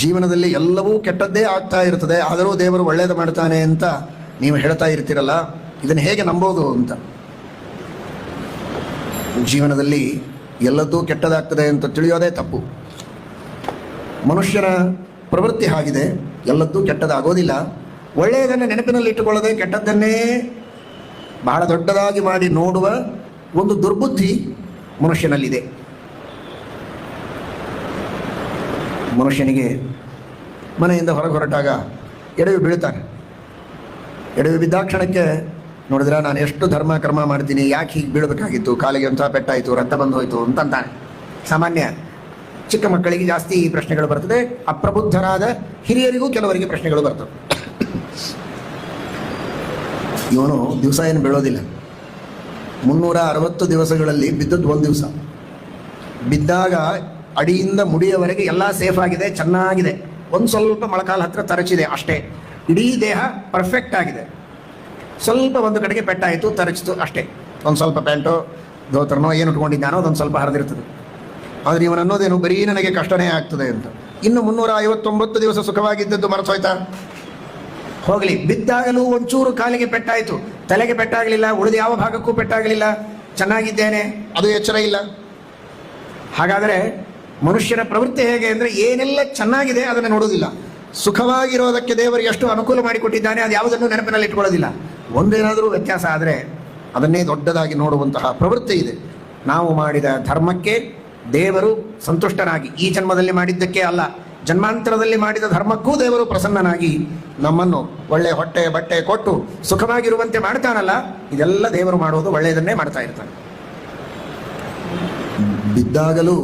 ಜೀವನದಲ್ಲಿ ಎಲ್ಲವೂ ಕೆಟ್ಟದ್ದೇ ಆಗ್ತಾ ಇರ್ತದೆ, ಆದರೂ ದೇವರು ಒಳ್ಳೇದು ಮಾಡ್ತಾನೆ ಅಂತ ನೀವು ಹೇಳ್ತಾ ಇರ್ತೀರಲ್ಲ, ಇದನ್ನು ಹೇಗೆ ನಂಬೋದು ಅಂತ? ಜೀವನದಲ್ಲಿ ಎಲ್ಲದೂ ಕೆಟ್ಟದಾಗ್ತದೆ ಅಂತ ತಿಳಿಯೋದೇ ತಪ್ಪು. ಮನುಷ್ಯನ ಪ್ರವೃತ್ತಿ ಆಗಿದೆ ಎಲ್ಲದೂ ಕೆಟ್ಟದಾಗೋದಿಲ್ಲ. ಒಳ್ಳೆಯದನ್ನು ನೆನಪಿನಲ್ಲಿ ಇಟ್ಟುಕೊಳ್ಳದೆ ಕೆಟ್ಟದ್ದನ್ನೇ ಬಹಳ ದೊಡ್ಡದಾಗಿ ಮಾಡಿ ನೋಡುವ ಒಂದು ದುರ್ಬುದ್ಧಿ ಮನುಷ್ಯನಲ್ಲಿದೆ. ಮನುಷ್ಯನಿಗೆ ಮನೆಯಿಂದ ಹೊರಗೆ ಹೊರಟಾಗ ಎಡವಿ ಬೀಳ್ತಾನೆ. ಎಡವಿ ಬಿದ್ದಾಕ್ಷಣಕ್ಕೆ ನೋಡಿದ್ರೆ ನಾನು ಎಷ್ಟು ಧರ್ಮ ಕರ್ಮ ಮಾಡ್ತೀನಿ, ಯಾಕೆ ಹೀಗೆ ಬೀಳಬೇಕಾಗಿತ್ತು, ಕಾಲಿಗೆ ಒಂಥ ಪೆಟ್ಟಾಯಿತು ರಕ್ತ ಬಂದು ಹೋಯಿತು ಅಂತಂತಾನೆ. ಸಾಮಾನ್ಯ ಚಿಕ್ಕ ಮಕ್ಕಳಿಗೆ ಜಾಸ್ತಿ ಈ ಪ್ರಶ್ನೆಗಳು ಬರ್ತದೆ, ಅಪ್ರಬುದ್ಧರಾದ ಹಿರಿಯರಿಗೂ ಕೆಲವರಿಗೆ ಪ್ರಶ್ನೆಗಳು ಬರ್ತವೆ. ಇವನು ದಿವಸ ಏನು ಬೀಳೋದಿಲ್ಲ. ಮುನ್ನೂರ ಅರವತ್ತು ದಿವಸಗಳಲ್ಲಿ ಬಿದ್ದದ್ದು ಒಂದು ದಿವಸ. ಬಿದ್ದಾಗ ಅಡಿಯಿಂದ ಮುಡಿಯವರೆಗೆ ಎಲ್ಲ ಸೇಫ್ ಆಗಿದೆ, ಚೆನ್ನಾಗಿದೆ. ಒಂದು ಸ್ವಲ್ಪ ಮೊಳಕಾಲ ಹತ್ರ ತರಚಿದೆ ಅಷ್ಟೇ. ಇಡೀ ದೇಹ ಪರ್ಫೆಕ್ಟ್ ಆಗಿದೆ. ಸ್ವಲ್ಪ ಒಂದು ಕಡೆಗೆ ಪೆಟ್ಟಾಯಿತು, ತರಚಿತು ಅಷ್ಟೇ. ಒಂದು ಸ್ವಲ್ಪ ಪ್ಯಾಂಟು, ಧೋತ್ರನೋ, ಏನು ಉಟ್ಕೊಂಡಿದ್ದಾನೋ ಅದೊಂದು ಸ್ವಲ್ಪ ಹರಿದಿರ್ತದೆ. ಆದರೆ ಇವನು ಅನ್ನೋದೇನು ಬರೀ ನನಗೆ ಕಷ್ಟನೇ ಆಗ್ತದೆ ಅಂತ. ಇನ್ನು ಮುನ್ನೂರ ಐವತ್ತೊಂಬತ್ತು ದಿವಸ ಸುಖವಾಗಿದ್ದದ್ದು ಮರೆತು ಹೋಯ್ತಾ ಹೋಗಲಿ. ಬಿದ್ದಾಗಲೂ ಒಂಚೂರು ಕಾಲಿಗೆ ಪೆಟ್ಟಾಯಿತು. ತಲೆಗೆ ಪೆಟ್ಟಾಗಲಿಲ್ಲ, ಉಳಿದ ಯಾವ ಭಾಗಕ್ಕೂ ಪೆಟ್ಟಾಗಲಿಲ್ಲ. ಚೆನ್ನಾಗಿದ್ದೇನೆ. ಅದು ಎಚ್ಚರ ಇಲ್ಲ. ಹಾಗಾದರೆ ಮನುಷ್ಯನ ಪ್ರವೃತ್ತಿ ಹೇಗೆ ಅಂದರೆ ಏನೆಲ್ಲ ಚೆನ್ನಾಗಿದೆ ಅದನ್ನು ನೋಡೋದಿಲ್ಲ ಸುಖವಾಗಿರೋದಕ್ಕೆ ದೇವರು ಎಷ್ಟು ಅನುಕೂಲ ಮಾಡಿಕೊಟ್ಟಿದ್ದಾನೆ, ಅದು ಯಾವುದನ್ನು ನೆನಪಿನಲ್ಲಿ ಇಟ್ಕೊಳ್ಳೋದಿಲ್ಲ. ಒಂದೇನಾದರೂ ವ್ಯತ್ಯಾಸ ಆದರೆ ಅದನ್ನೇ ದೊಡ್ಡದಾಗಿ ನೋಡುವಂತಹ ಪ್ರವೃತ್ತಿ ಇದೆ. ನಾವು ಮಾಡಿದ ಧರ್ಮಕ್ಕೆ ದೇವರು ಸಂತುಷ್ಟನಾಗಿ, ಈ ಜನ್ಮದಲ್ಲಿ ಮಾಡಿದ್ದಕ್ಕೆ ಅಲ್ಲ, ಜನ್ಮಾಂತರದಲ್ಲಿ ಮಾಡಿದ ಧರ್ಮಕ್ಕೂ ದೇವರು ಪ್ರಸನ್ನನಾಗಿ ನಮ್ಮನ್ನು ಒಳ್ಳೆ ಹೊಟ್ಟೆ ಬಟ್ಟೆ ಕೊಟ್ಟು ಸುಖವಾಗಿರುವಂತೆ ಮಾಡ್ತಾನಲ್ಲ, ಇದೆಲ್ಲ ದೇವರು ಮಾಡೋದು ಒಳ್ಳೆಯದನ್ನೇ ಮಾಡ್ತಾ ಇರ್ತಾನೆ. ಬಿದ್ದಾಗಲೂ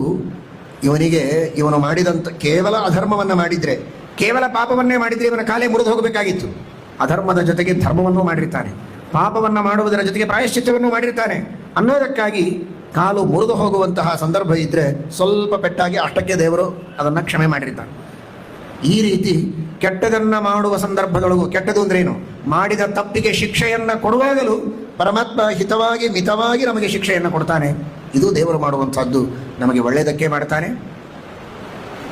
ಇವನಿಗೆ ಇವನು ಮಾಡಿದಂಥ ಕೇವಲ ಅಧರ್ಮವನ್ನು ಮಾಡಿದರೆ, ಕೇವಲ ಪಾಪವನ್ನೇ ಮಾಡಿದರೆ ಇವನ ಕಾಲೇ ಮುರಿದು ಹೋಗಬೇಕಾಗಿತ್ತು. ಅಧರ್ಮದ ಜೊತೆಗೆ ಧರ್ಮವನ್ನು ಮಾಡಿರ್ತಾನೆ. ಪಾಪವನ್ನು ಮಾಡುವುದರ ಜೊತೆಗೆ ಪ್ರಾಯಶ್ಚಿತ್ತವನ್ನು ಮಾಡಿರ್ತಾನೆ. ಅನ್ನೋದಕ್ಕಾಗಿ ಕಾಲು ಮುರಿದು ಹೋಗುವಂತಹ ಸಂದರ್ಭ ಇದ್ದರೆ ಸ್ವಲ್ಪ ಪೆಟ್ಟಾಗಿ ಅಷ್ಟಕ್ಕೆ ದೇವರು ಅದನ್ನು ಕ್ಷಮೆ ಮಾಡಿರ್ತಾನೆ. ಈ ರೀತಿ ಕೆಟ್ಟದನ್ನು ಮಾಡುವ ಸಂದರ್ಭದೊಳಗೂ, ಕೆಟ್ಟದು ಅಂದ್ರೇನು? ಮಾಡಿದ ತಪ್ಪಿಗೆ ಶಿಕ್ಷೆಯನ್ನು ಕೊಡುವಾಗಲೂ ಪರಮಾತ್ಮ ಹಿತವಾಗಿ ಮಿತವಾಗಿ ನಮಗೆ ಶಿಕ್ಷೆಯನ್ನು ಕೊಡ್ತಾನೆ. ಇದು ದೇವರು ಮಾಡುವಂಥದ್ದು ನಮಗೆ ಒಳ್ಳೆಯದಕ್ಕೆ ಮಾಡ್ತಾನೆ?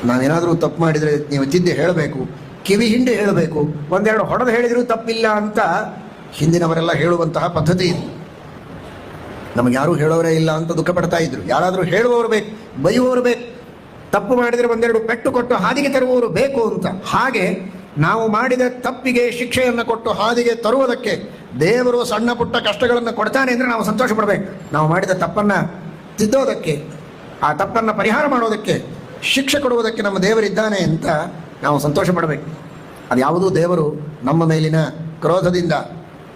ನಾವೇನಾದರೂ ತಪ್ಪು ಮಾಡಿದರೆ ನೀವು ತಿದ್ದಿ ಹೇಳಬೇಕು, ಕಿವಿ ಹಿಂಡಿ ಹೇಳಬೇಕು, ಒಂದೆರಡು ಹೊಡೆದು ಹೇಳಿದರೂ ತಪ್ಪಿಲ್ಲ ಅಂತ ಹಿಂದಿನವರೆಲ್ಲ ಹೇಳುವಂತಹ ಪದ್ಧತಿ ಇದೆ. ನಮಗೆ ಯಾರೂ ಹೇಳೋರೇ ಇಲ್ಲ ಅಂತ ದುಃಖ ಪಡ್ತಾ ಇದ್ರು. ಯಾರಾದರೂ ಹೇಳುವವರು ಬೇಕು, ಬೈಯುವವರು ಬೇಕು, ತಪ್ಪು ಮಾಡಿದರೆ ಒಂದೆರಡು ಪೆಟ್ಟು ಕೊಟ್ಟು ಹಾದಿಗೆ ತರುವವರು ಬೇಕು ಅಂತ. ಹಾಗೆ ನಾವು ಮಾಡಿದ ತಪ್ಪಿಗೆ ಶಿಕ್ಷೆಯನ್ನು ಕೊಟ್ಟು ಹಾದಿಗೆ ತರುವುದಕ್ಕೆ ದೇವರು ಸಣ್ಣ ಪುಟ್ಟ ಕಷ್ಟಗಳನ್ನು ಕೊಡ್ತಾನೆ ಅಂದರೆ ನಾವು ಸಂತೋಷ ಪಡಬೇಕು. ನಾವು ಮಾಡಿದ ತಪ್ಪನ್ನು ತಿದ್ದೋದಕ್ಕೆ ಆ ತಪ್ಪನ್ನು ಪರಿಹಾರ ಮಾಡೋದಕ್ಕೆ, ಶಿಕ್ಷೆ ಕೊಡುವುದಕ್ಕೆ ನಮ್ಮ ದೇವರಿದ್ದಾನೆ ಅಂತ ನಾವು ಸಂತೋಷ ಪಡಬೇಕು. ಅದು ಯಾವುದೂ ದೇವರು ನಮ್ಮ ಮೇಲಿನ ಕ್ರೋಧದಿಂದ,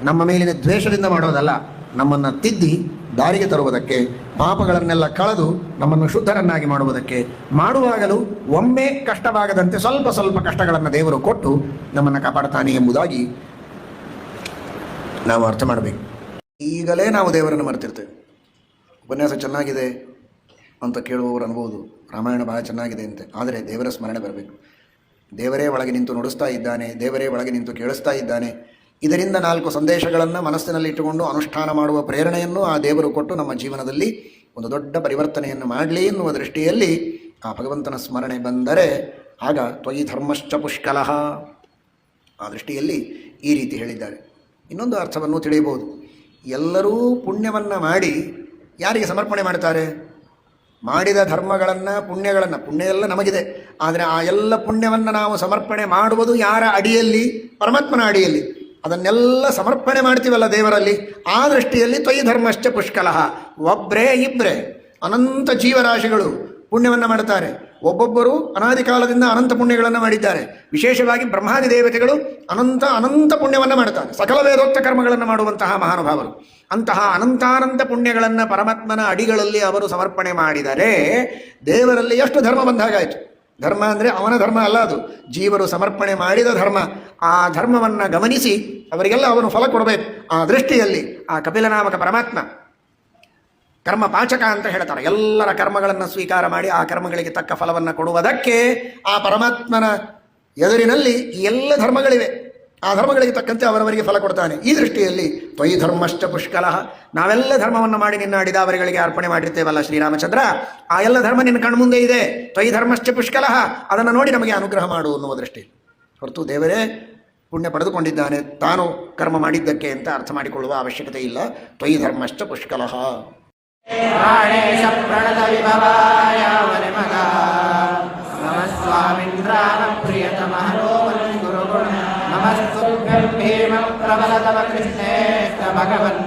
ನಮ್ಮ ಮೇಲಿನ ದ್ವೇಷದಿಂದ ಮಾಡೋದಲ್ಲ, ನಮ್ಮನ್ನು ತಿದ್ದಿ ದಾರಿಗೆ ತರುವುದಕ್ಕೆ, ಪಾಪಗಳನ್ನೆಲ್ಲ ಕಳೆದು ನಮ್ಮನ್ನು ಶುದ್ಧರನ್ನಾಗಿ ಮಾಡುವುದಕ್ಕೆ, ಮಾಡುವಾಗಲೂ ಒಮ್ಮೆ ಕಷ್ಟವಾಗದಂತೆ ಸ್ವಲ್ಪ ಸ್ವಲ್ಪ ಕಷ್ಟಗಳನ್ನು ದೇವರು ಕೊಟ್ಟು ನಮ್ಮನ್ನು ಕಾಪಾಡ್ತಾನೆ ಎಂಬುದಾಗಿ ನಾವು ಅರ್ಥ ಮಾಡಬೇಕು. ಈಗಲೇ ನಾವು ದೇವರನ್ನು ಮರೆತಿರ್ತೇವೆ. ಉಪನ್ಯಾಸ ಚೆನ್ನಾಗಿದೆ. ಅಂತ ಕೇಳುವವರು ಅನ್ಬೋದು. ರಾಮಾಯಣ ಭಾಳ ಚೆನ್ನಾಗಿದೆ ಅಂತೆ. ಆದರೆ ದೇವರ ಸ್ಮರಣೆ ಬರಬೇಕು. ದೇವರೇ ಒಳಗೆ ನಿಂತು ನುಡಿಸ್ತಾ ಇದ್ದಾನೆ, ದೇವರೇ ಒಳಗೆ ನಿಂತು ಕೇಳಿಸ್ತಾ ಇದ್ದಾನೆ. ಇದರಿಂದ ನಾಲ್ಕು ಸಂದೇಶಗಳನ್ನು ಮನಸ್ಸಿನಲ್ಲಿ ಇಟ್ಟುಕೊಂಡು ಅನುಷ್ಠಾನ ಮಾಡುವ ಪ್ರೇರಣೆಯನ್ನು ಆ ದೇವರು ಕೊಟ್ಟು ನಮ್ಮ ಜೀವನದಲ್ಲಿ ಒಂದು ದೊಡ್ಡ ಪರಿವರ್ತನೆಯನ್ನು ಮಾಡಲಿ ಎನ್ನುವ ದೃಷ್ಟಿಯಲ್ಲಿ ಆ ಭಗವಂತನ ಸ್ಮರಣೆ ಬಂದರೆ ಆಗ ತ್ವಯಿ ಧರ್ಮಶ್ಚ ಪುಷ್ಕಲಃ ಆ ದೃಷ್ಟಿಯಲ್ಲಿ ಈ ರೀತಿ ಹೇಳಿದ್ದಾರೆ. ಇನ್ನೊಂದು ಅರ್ಥವನ್ನು ತಿಳಿಯಬಹುದು. ಎಲ್ಲರೂ ಪುಣ್ಯವನ್ನು ಮಾಡಿ ಯಾರಿಗೆ ಸಮರ್ಪಣೆ ಮಾಡ್ತಾರೆ? ಮಾಡಿದ ಧರ್ಮಗಳನ್ನು, ಪುಣ್ಯಗಳನ್ನು ಪುಣ್ಯ ಎಲ್ಲ ನಮಗಿದೆ. ಆದರೆ ಆ ಎಲ್ಲ ಪುಣ್ಯವನ್ನು ನಾವು ಸಮರ್ಪಣೆ ಮಾಡುವುದು ಯಾರ ಅಡಿಯಲ್ಲಿ? ಪರಮಾತ್ಮನ ಅಡಿಯಲ್ಲಿ. ಅದನ್ನೆಲ್ಲ ಸಮರ್ಪಣೆ ಮಾಡ್ತೀವಲ್ಲ ದೇವರಲ್ಲಿ? ಆ ದೃಷ್ಟಿಯಲ್ಲಿ ತ್ವಯಿ ಧರ್ಮಶ್ಚ ಪುಷ್ಕಲಃ. ಒಬ್ಬರೇ ಇಬ್ಬರೇ ಅನಂತ ಜೀವರಾಶಿಗಳು. ಪುಣ್ಯವನ್ನು ಮಾಡುತ್ತಾರೆ. ಒಬ್ಬೊಬ್ಬರು ಅನಾದಿ ಕಾಲದಿಂದ ಅನಂತ ಪುಣ್ಯಗಳನ್ನು ಮಾಡಿದ್ದಾರೆ. ವಿಶೇಷವಾಗಿ ಬ್ರಹ್ಮಾದಿ ದೇವತೆಗಳು ಅನಂತ ಅನಂತ ಪುಣ್ಯವನ್ನು ಮಾಡುತ್ತಾರೆ. ಸಕಲ ವೇದೋಕ್ತ ಕರ್ಮಗಳನ್ನು ಮಾಡುವಂತಹ ಮಹಾನುಭಾವರು. ಅಂತಹ ಅನಂತಾನಂತ ಪುಣ್ಯಗಳನ್ನು ಪರಮಾತ್ಮನ ಅಡಿಗಳಲ್ಲಿ ಅವರು ಸಮರ್ಪಣೆ ಮಾಡಿದರೆ ದೇವರಲ್ಲಿ ಎಷ್ಟು ಧರ್ಮ ಬಂದಾಗಾಯಿತು ಧರ್ಮ ಅಂದರೆ ಅವನ ಧರ್ಮ ಅಲ್ಲ ಅದು. ಜೀವರು ಸಮರ್ಪಣೆ ಮಾಡಿದ ಧರ್ಮ. ಆ ಧರ್ಮವನ್ನು ಗಮನಿಸಿ ಅವರಿಗೆಲ್ಲ ಅವನು ಫಲ ಕೊಡಬೇಕು. ಆ ದೃಷ್ಟಿಯಲ್ಲಿ ಆ ಕಪಿಲನಾಮಕ ಪರಮಾತ್ಮ ಕರ್ಮ ಪಾಚಕ ಅಂತ ಹೇಳ್ತಾರೆ. ಎಲ್ಲರ ಕರ್ಮಗಳನ್ನು ಸ್ವೀಕಾರ ಮಾಡಿ ಆ ಕರ್ಮಗಳಿಗೆ ತಕ್ಕ ಫಲವನ್ನು ಕೊಡುವುದಕ್ಕೆ ಆ ಪರಮಾತ್ಮನ ಎದುರಿನಲ್ಲಿ ಎಲ್ಲ ಧರ್ಮಗಳಿವೆ. ಆ ಧರ್ಮಗಳಿಗೆ ತಕ್ಕಂತೆ ಅವರವರಿಗೆ ಫಲ ಕೊಡ್ತಾನೆ. ಈ ದೃಷ್ಟಿಯಲ್ಲಿ ತ್ವಯಿ ಧರ್ಮಶ್ಚ ಪುಷ್ಕಲಃ. ನಾವೆಲ್ಲ ಧರ್ಮವನ್ನು ಮಾಡಿ ನಿನ್ನ ಅವರಿಗೆ ಅರ್ಪಣೆ ಮಾಡಿರ್ತೇವಲ್ಲ ಶ್ರೀರಾಮಚಂದ್ರ? ಆ ಎಲ್ಲ ಧರ್ಮ ನಿನ್ನ ಕಣ್ಮುಂದೆ ಇದೆ. ತ್ವಯಿ ಧರ್ಮಶ್ಚ ಪುಷ್ಕಲಃ. ಅದನ್ನು ನೋಡಿ ನಮಗೆ ಅನುಗ್ರಹ ಮಾಡು ಅನ್ನುವ ದೃಷ್ಟಿ ಹೊರತು ದೇವರೇ, ಪುಣ್ಯ ಪಡೆದುಕೊಂಡಿದ್ದಾನೆ. ತಾನು ಕರ್ಮ ಮಾಡಿದ್ದಕ್ಕೆ ಅಂತ ಅರ್ಥ ಮಾಡಿಕೊಳ್ಳುವ ಅವಶ್ಯಕತೆ ಇಲ್ಲ. ತ್ವಯಿ ಧರ್ಮಶ್ಚ ಪುಷ್ಕಲಃ. प्रणतविभवाय वनमगा मम स्वामिन्द्राणं प्रियतमः रोमनं गुरुगुण नमस्तुभ्यं भीमं प्रबलतम कृष्णेष्ट भगवन्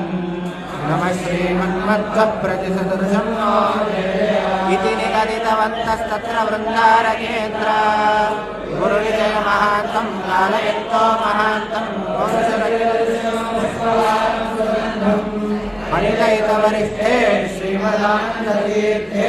नम श्रीमन्मध्वप्रतिसदृशं नो इति निगदितवन्तस्तत्र वृन्दारकेन्द्र गुरुविजयमहान्तं कालयन्तो महान्तं श्रीमदानन्दतीर्थे